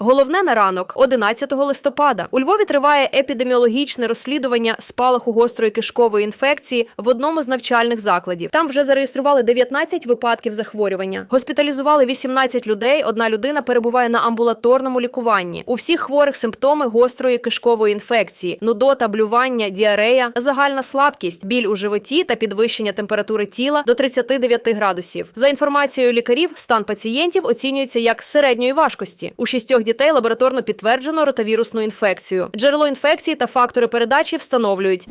Головне на ранок, 11 листопада. У Львові триває епідеміологічне розслідування спалаху гострої кишкової інфекції в одному з навчальних закладів. Там вже зареєстрували 19 випадків захворювання. Госпіталізували 18 людей. Одна людина перебуває на амбулаторному лікуванні. У всіх хворих симптоми гострої кишкової інфекції: нудота, блювання, діарея, загальна слабкість, біль у животі та підвищення температури тіла до 39 градусів. За інформацією лікарів, стан пацієнтів оцінюється як середньої важкості. У шістьох дітей лабораторно підтверджено ротавірусну інфекцію. Джерело інфекції та фактори передачі встановлюють.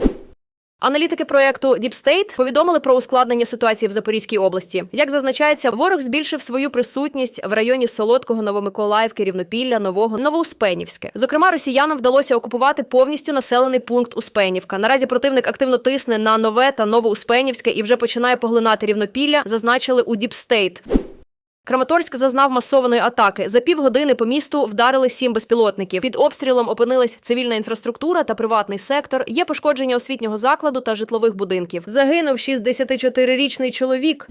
Аналітики проекту Deep State повідомили про ускладнення ситуації в Запорізькій області. Як зазначається, ворог збільшив свою присутність в районі Солодкого, Новомиколаївки, Рівнопілля, Нового, Новоуспенівське. Зокрема, росіянам вдалося окупувати повністю населений пункт Успенівка. Наразі противник активно тисне на нове та Новоуспенівське і вже починає поглинати Рівнопілля. Зазначили у Deep State. Краматорськ зазнав масованої атаки. За півгодини по місту вдарили сім безпілотників. Під обстрілом опинилась цивільна інфраструктура та приватний сектор. Є пошкодження освітнього закладу та житлових будинків. Загинув 64-річний чоловік.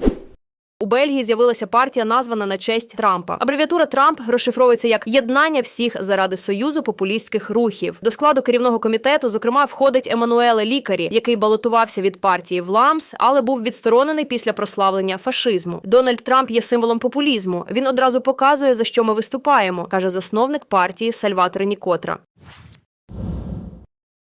У Бельгії з'явилася партія, названа на честь Трампа. Абревіатура Трамп розшифровується як єднання всіх заради союзу популістських рухів. До складу керівного комітету, зокрема, входить Еммануеле Лікарі, який балотувався від партії Вламс, але був відсторонений після прославлення фашизму. Дональд Трамп є символом популізму. Він одразу показує за що ми виступаємо, каже засновник партії Сальваторе Нікотра.